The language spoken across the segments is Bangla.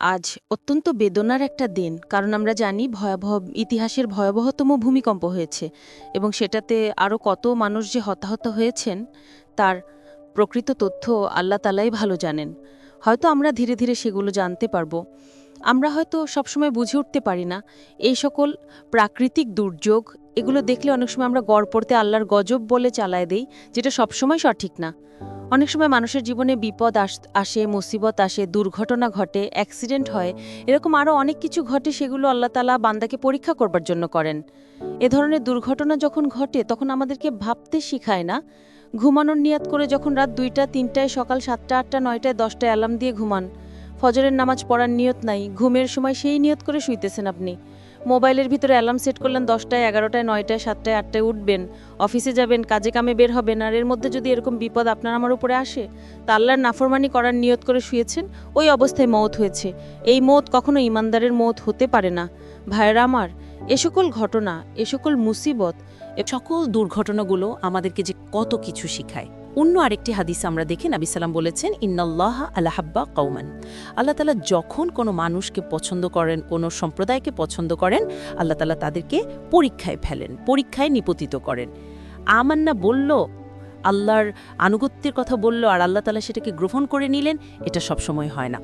আজ অত্যন্ত বেদনার একটা দিন, কারণ আমরা জানি ভয়াবহ, ইতিহাসের ভয়াবহতম ভূমিকম্প হয়েছে এবং সেটাতে আরও কত মানুষ যে হতাহত হয়েছেন, তার প্রকৃত তথ্য আল্লাহ তালাই ভালো জানেন। হয়তো আমরা ধীরে ধীরে সেগুলো জানতে পারব। আমরা হয়তো সবসময় বুঝে উঠতে পারি না। এই সকল প্রাকৃতিক দুর্যোগ, এগুলো দেখলে অনেক সময় আমরা গড় পড়তে আল্লাহর গজব বলে চালায় দেই, যেটা সবসময় সঠিক না। অনেক সময় মানুষের জীবনে বিপদ আস- আসে, মুসিবত আসে, দুর্ঘটনা ঘটে, অ্যাক্সিডেন্ট হয়, এরকম আরও অনেক কিছু ঘটে সেগুলো আল্লাহ তালা বান্দাকে পরীক্ষা করবার জন্য করেন। এ ধরনের দুর্ঘটনা যখন ঘটে, তখন আমাদেরকে ভাবতে শিখায় না। ঘুমানোর নিয়াত করে যখন রাত দুইটা, তিনটায়, সকাল সাতটা, আটটা, নয়টায়, দশটায় অ্যালার্ম দিয়ে ঘুমান ফজরের নামাজ পড়ার নিয়ত নাই, ঘুমের সময় সেই নিয়ত করে শুইতেছেন আপনি। মোবাইলের ভিতরে অ্যালার্ম সেট করলেন দশটায়, এগারোটায়, নয়টায়, সাতটায়, আটটায় উঠবেন। অফিসে যাবেন, কাজে কামে বের হবেন, আর এর মধ্যে যদি এরকম বিপদ আপনার আমার উপরে আসে, তা আল্লাহর নাফরমানি করার নিয়ত করে শুয়েছেন, ওই অবস্থায় মৌত হয়েছে। এই মৌত কখনো ইমানদারের মৌত হতে পারে না। ভাইয়েরা আমার, এ সকল ঘটনা, এ সকল মুসিবত সকল দুর্ঘটনাগুলো আমাদেরকে যে কত কিছু শিখায়। অন্য আরেকটি হাদিস আমরা দেখি নাবি সাল্লাম বলেছেন, ইন্নাল্লাহ আলাহাব্বা কৌমান আল্লাহ তালা যখন কোনো মানুষকে পছন্দ করেন, কোনো সম্প্রদায়কে পছন্দ করেন, আল্লাহ তালা তাদেরকে পরীক্ষায় ফেলেন, পরীক্ষায় নিপতিত করেন। আমান্না বলল, আল্লাহর আনুগত্যের কথা বলল, আর আল্লাহ তালা সেটাকে গ্রহণ করে নিলেন, এটা সবসময় হয় না।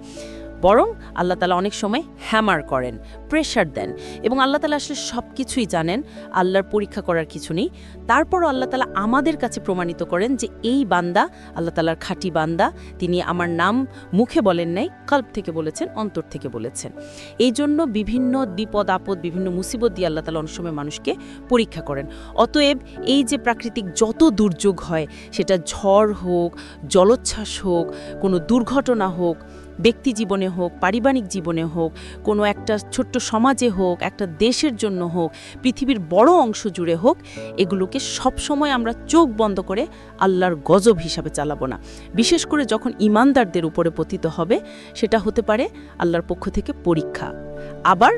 বরং আল্লাহ তালা অনেক সময় হ্যামার করেন প্রেশার দেন এবং আল্লাহ তালা আসলে সব কিছুই জানেন, আল্লাহর পরীক্ষা করার কিছু নেই। তারপরও আল্লাহ তালা আমাদের কাছে প্রমাণিত করেন যে এই বান্দা, আল্লাহ তালার খাঁটি বান্দা, তিনি আমার নাম মুখে বলেন নাই, কল্প থেকে বলেছেন, অন্তর থেকে বলেছেন। এই জন্য বিভিন্ন বিপদ, আপদ, বিভিন্ন মুসিবত দিয়ে আল্লাহ তালা অনেক সময় মানুষকে পরীক্ষা করেন। অতএব এই যে প্রাকৃতিক যত দুর্যোগ হয়, সেটা ঝড় হোক, জলোচ্ছ্বাস হোক, কোনো দুর্ঘটনা হোক ব্যক্তি জীবনে হোক, পারিবারিক জীবনে হোক, কোনো একটা ছোট্ট সমাজে হোক, একটা দেশের জন্য হোক, পৃথিবীর বড় অংশ জুড়ে হোক, এগুলোকে সবসময় আমরা চোখ বন্ধ করে আল্লাহর গজব হিসাবে চালাবো না। বিশেষ করে যখন ইমানদারদের উপরে পতিত হবে, সেটা হতে পারে আল্লাহর পক্ষ থেকে পরীক্ষা। আবার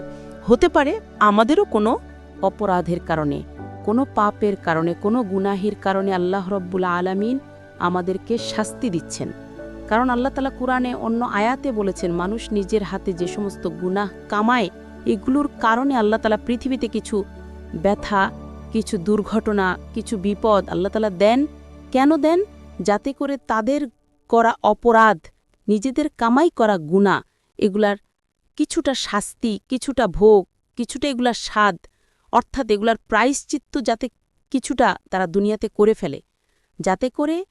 হতে পারে আমাদেরও কোনো অপরাধের কারণে, কোনো পাপের কারণে, কোনো গুনাহির কারণে আল্লাহ রব্বুল আলামিন আমাদেরকে শাস্তি দিচ্ছেন। কারণ আল্লাহ তালা কোরআনে অন্য আয়াতে বলেছেন, মানুষ নিজের হাতে যে সমস্ত গুনাহ কামায়, এগুলোর কারণে আল্লাহ তালা পৃথিবীতে কিছু ব্যথা, কিছু দুর্ঘটনা, কিছু বিপদ আল্লাহ তালা দেন। কেন দেন? যাতে করে তাদের করা অপরাধ, নিজেদের কামাই করা গুণা এগুলার কিছুটা শাস্তি, কিছুটা ভোগ, কিছুটা এগুলার স্বাদ, অর্থাৎ এগুলার প্রায়শ্চিত্ত যাতে কিছুটা তারা দুনিয়াতে করে ফেলে। যাতে করে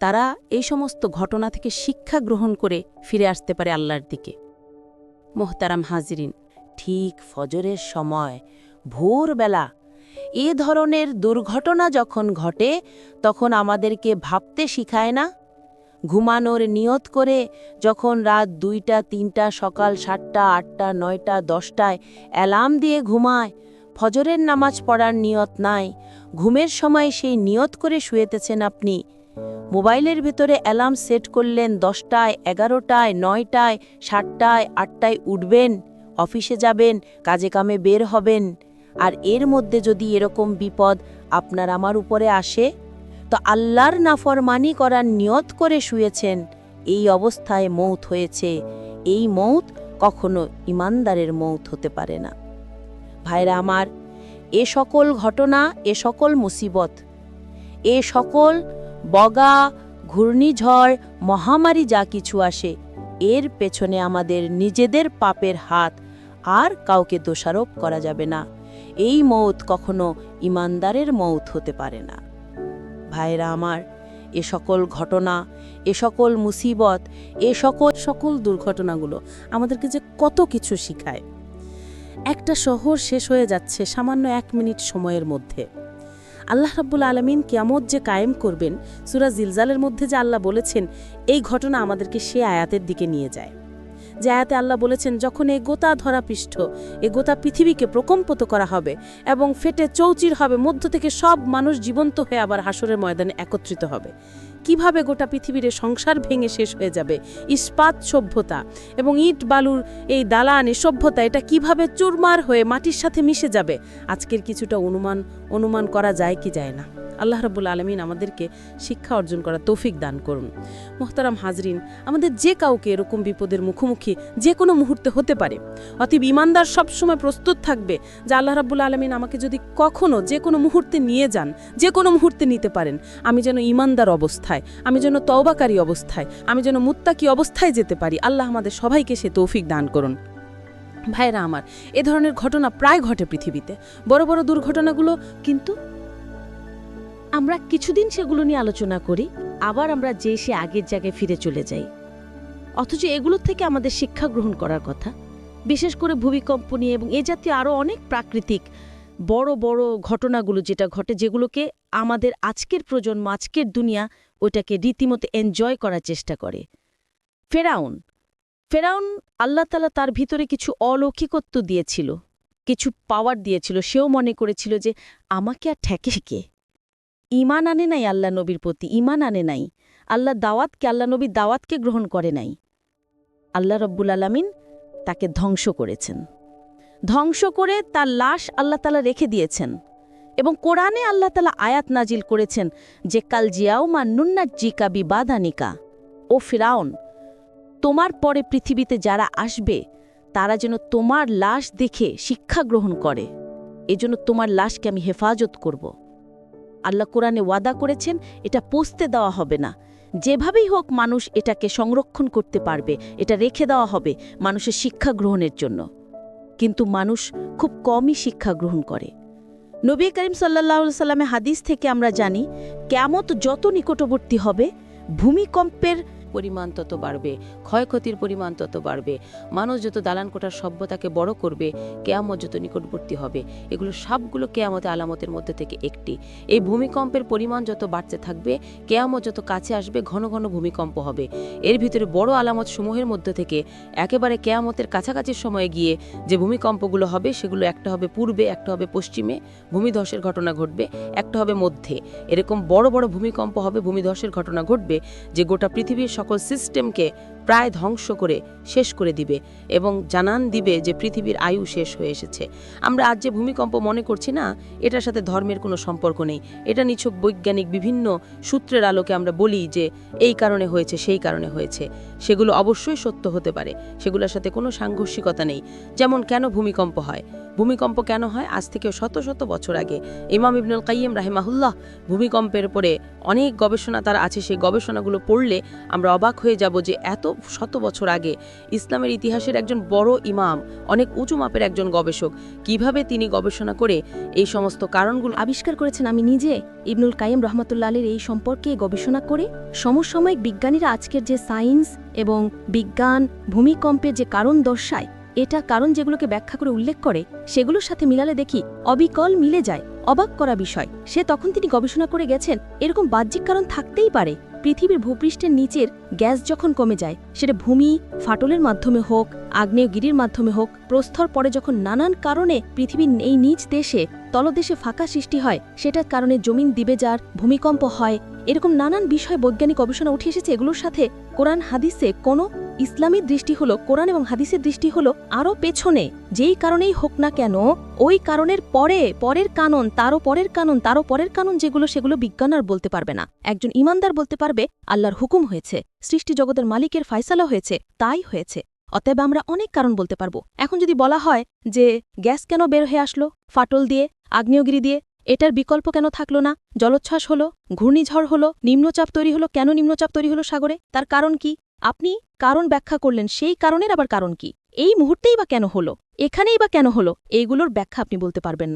তারা এই সমস্ত ঘটনা থেকে শিক্ষা গ্রহণ করে ফিরে আসতে পারে আল্লাহর দিকে। মোহতারাম হাজিরিন, ঠিক ফজরের সময়, ভোরবেলা এ ধরনের দুর্ঘটনা যখন ঘটে, তখন আমাদেরকে ভাবতে শিখায় না? ঘুমানোর নিয়ত করে যখন রাত দুইটা, তিনটা, সকাল সাতটা, আটটা, নয়টা, দশটায় অ্যালার্ম দিয়ে ঘুমায়, ফজরের নামাজ পড়ার নিয়ত নাই। ঘুমের সময় সেই নিয়ত করে শুয়েতেছেন আপনি। মোবাইলের ভেতরে অ্যালার্ম সেট করলেন দশটায়, এগারোটায়, নয়টায়, সাতটায়, আটটায় উঠবেন, অফিসে যাবেন, কাজে কামে বের হবেন। আর এর মধ্যে যদি এরকম বিপদ আপনার আমার উপরে আসে, তো আল্লাহর নাফরমানি করার নিয়ত করে শুয়েছেন। এই অবস্থায় মৌত হয়েছে। এই মৌত কখনো ইমানদারের মৌত হতে পারে না। ভাইরা আমার, এ সকল ঘটনা, এ সকল মুসিবত, এ সকল বগা, ঘূর্ণিঝড়, মহামারী যা কিছু আসে, এর পেছনে আমাদের নিজেদের পাপের হাত, আর কাউকে দোষারোপ করা যাবে না। এই মৌত কখনো ইমানদারের মৌত হতে পারে না। ভাইরা আমার, এ সকল ঘটনা, এ সকল মুসিবত, এ সকল সকল দুর্ঘটনাগুলো আমাদেরকে যে কত কিছু শিখায়। একটা শহর শেষ হয়ে যাচ্ছে সামান্য এক মিনিট সময়ের মধ্যে। আল্লাহ রাব্বুল আলমিন কেয়ামত যে কায়েম করবেন, সুরা জিলজালের মধ্যে যে আল্লাহ বলেছেন, এই ঘটনা আমাদেরকে সে আয়াতের দিকে নিয়ে যায়। যে আয়াতে আল্লাহ বলেছেন, যখন এই গোতা ধরা পৃষ্ঠ এ গোতা পৃথিবীকে প্রকম্পত করা হবে এবং ফেটে চৌচির হবে, মধ্য থেকে সব মানুষ জীবন্ত হয়ে আবার হাসরের ময়দানে একত্রিত হবে। কীভাবে গোটা পৃথিবীর সংসার ভেঙে শেষ হয়ে যাবে? ইস্পাত সভ্যতা এবং ইট, বালুর এই দালান সভ্যতা, এটা কীভাবে চুরমার হয়ে মাটির সাথে মিশে যাবে? আজকের কিছুটা অনুমান অনুমান করা যায় কি যায় না। আল্লাহ রাবুল আলমিন আমাদেরকে শিক্ষা অর্জন করা তৌফিক দান করুন। মোহতারাম হাজরিন, আমাদের যে কাউকে এরকম বিপদের মুখোমুখি যে কোনো মুহূর্তে হতে পারে। অতএব ইমানদার সবসময় প্রস্তুত থাকবে যে আল্লাহ রাবুল আলমিন আমাকে যদি কখনো যে কোনো মুহূর্তে নিয়ে যান, যে কোনো মুহূর্তে নিতে পারেন, আমি যেন ইমানদার অবস্থায় আমি যেন তওবাকারী অবস্থায়, আমি যেন মুত্তাকি অবস্থায় যেতে পারি। আল্লাহ আমাদের সবাইকে সে তৌফিক দান করুন। ভাইরা আমার, এ ধরনের ঘটনা প্রায় ঘটে পৃথিবীতে। বড় বড় দুর্ঘটনাগুলো কিন্তু আমরা কিছুদিন সেগুলো নিয়ে আলোচনা করি, আবার আমরা যে সে আগের জায়গায় ফিরে চলে যাই। অথচ এগুলোর থেকে আমাদের শিক্ষা গ্রহণ করার কথা। বিশেষ করে ভূমিকম্প নিয়ে এবং এ জাতীয় আরও অনেক প্রাকৃতিক বড় বড় ঘটনাগুলো যেটা ঘটে, যেগুলোকে আমাদের আজকের প্রজন্ম, আজকের দুনিয়া ওইটাকে রীতিমতো এনজয় করার চেষ্টা করে। ফেরাউন ফেরাউন আল্লাহ তালা তার ভিতরে কিছু অলৌকিকত্ব দিয়েছিল, কিছু পাওয়ার দিয়েছিল। সেও মনে করেছিল যে, আমাকে আর ঠেকে কে? ইমান আনে নাই আল্লাহ নবীর প্রতি ইমান আনে নাই। আল্লাহ দাওয়াতকে, আল্লাহ নবীর দাওয়াতকে গ্রহণ করে নাই। আল্লাহ রব্বুল আলামিন তাকে ধ্বংস করেছেন। ধ্বংস করে তার লাশ আল্লাহ তালা রেখে দিয়েছেন। এবং কোরআনে আল্লাহ তালা আয়াত নাজিল করেছেন যে, কাল জিয়াও মা নুন্নার জিকা বিবাদানিকা। ও ফিরাউন, তোমার পরে পৃথিবীতে যারা আসবে, তারা যেন তোমার লাশ দেখে শিক্ষা গ্রহণ করে। এজন্য তোমার লাশকে আমি হেফাজত করব। আল্লাহ কোরআনে ওয়াদা করেছেন, এটা পৌঁছতে দেওয়া হবে না। যেভাবেই হোক, মানুষ এটাকে সংরক্ষণ করতে পারবে, এটা রেখে দেওয়া হবে মানুষের শিক্ষা গ্রহণের জন্য। কিন্তু মানুষ খুব কমই শিক্ষা গ্রহণ করে। নবী করিম সাল্লাহ সাল্লামে হাদিস থেকে আমরা জানি কেমত যত নিকটবর্তী হবে ভূমিকম্পের পরিমাণ তত বাড়বে, ক্ষয়ক্ষতির পরিমাণ তত বাড়বে। মানুষ যত দালান কোটার সভ্যতাকে বড় করবে, কেয়ামত যত নিকটবর্তী হবে। এগুলো সবগুলো কেয়ামতে আলামতের মধ্যে থেকে একটি। এই ভূমিকম্পের পরিমাণ যত বাড়তে থাকবে, কেয়ামত যত কাছে আসবে, ঘন ঘন ভূমিকম্প হবে। এর ভিতরে বড় আলামত সমূহের মধ্যে থেকে একেবারে কেয়ামতের কাছাকাছি সময়ে গিয়ে যে ভূমিকম্পগুলো হবে, সেগুলো একটা হবে পূর্বে, একটা হবে পশ্চিমে। ভূমিধসের ঘটনা ঘটবে, একটা হবে মধ্যে। এরকম বড় বড় ভূমিকম্প হবে, ভূমিধসের ঘটনা ঘটবে, যে গোটা পৃথিবীর সকল সিস্টেমকে প্রায় ধ্বংস করে শেষ করে দিবে এবং জানান দিবে যে পৃথিবীর আয়ু শেষ হয়ে এসেছে। আমরা আজ যে ভূমিকম্প মনে করছি না, এটার সাথে ধর্মের কোনো সম্পর্ক নেই। এটা নিছক বৈজ্ঞানিক বিভিন্ন সূত্রের আলোকে আমরা বলি যে এই কারণে হয়েছে, সেই কারণে হয়েছে। সেগুলো অবশ্যই সত্য হতে পারে। সেগুলোর সাথে কোনো সাংঘর্ষিকতা নেই। যেমন কেন ভূমিকম্প হয়? ভূমিকম্প কেন হয়? আজ থেকে শত শত বছর আগে। ইমাম ইবনুল কাইয়িম রাহেমাহুল্লাহ ভূমিকম্পের উপরে অনেক গবেষণা তার আছে। সেই গবেষণাগুলো পড়লে আমরা অবাক হয়ে যাব যে এত শত বছর আগে ইসলামের ইতিহাসের একজন বড় ইমাম, অনেক উঁচু মাপের একজন গবেষক, কীভাবে তিনি গবেষণা করে এই সমস্ত কারণগুলো আবিষ্কার করেছেন আমি নিজে। ইবনুল কাইম রহমতুল্লাহ আলীর এই সম্পর্কে গবেষণা করে সমসাময়িক বিজ্ঞানীরা আজকের যে সায়েন্স এবং বিজ্ঞান, ভূমিকম্পের যে কারণ দর্শায়, এটা কারণ যেগুলোকে ব্যাখ্যা করে উল্লেখ করে, সেগুলোর সাথে মিলালে দেখি অবিকল মিলে যায়, অবাক করা বিষয়। সে তখন তিনি গবেষণা করে গেছেন, এরকম বাহ্যিক কারণ থাকতেই পারে। পৃথিবীর ভূপৃষ্ঠের নিচের গ্যাস যখন কমে যায়, সেটা ভূমি, ফাটলের মাধ্যমে হোক, আগ্নেয়গিরির মাধ্যমে হোক প্রস্থর পরে যখন নানান কারণে পৃথিবীর এই নিজ দেশে, তলদেশে ফাঁকা সৃষ্টি হয়, সেটার কারণে জমিন দিবে যার, ভূমিকম্প হয়, এরকম নানান বিষয় বৈজ্ঞানিক গবেষণা উঠে এসেছে, এগুলোর সাথে কোরআন হাদিসে কোনো ইসলামীর দৃষ্টি হলো, কোরআন এবং হাদিসের দৃষ্টি হলো আরও পেছনে। যেই কারণেই হোক না কেন, ওই কারণের পরে, পরের কানন, তারও পরের কানন, তারও পরের কানন যেগুলো, সেগুলো বিজ্ঞান আর বলতে পারবে না। একজন ইমানদার বলতে পারবে, আল্লাহর হুকুম হয়েছে, সৃষ্টি জগতের মালিকের ফায়সালা হয়েছে, তাই হয়েছে। অতএব আমরা অনেক কারণ বলতে পারব। এখন যদি বলা হয় যে গ্যাস কেন বের হয়ে আসলো, ফাটল দিয়ে, আগ্নেয়গিরি দিয়ে, এটার বিকল্প কেন থাকল না? জলোচ্ছ্বাস হলো, ঘূর্ণিঝড় হলো, নিম্নচাপ তৈরি হলো, কেন নিম্নচাপ তৈরি হলো সাগরে? তার কারণ কি? আপনি কারণ ব্যাখ্যা করলেন, সেই কারণের আবার কারণ কি? এই মুহূর্তেই বা কেন হলো? এখানেই বা কেন হলো? এইগুলোর ব্যাখ্যা আপনি বলতে পারবেন না।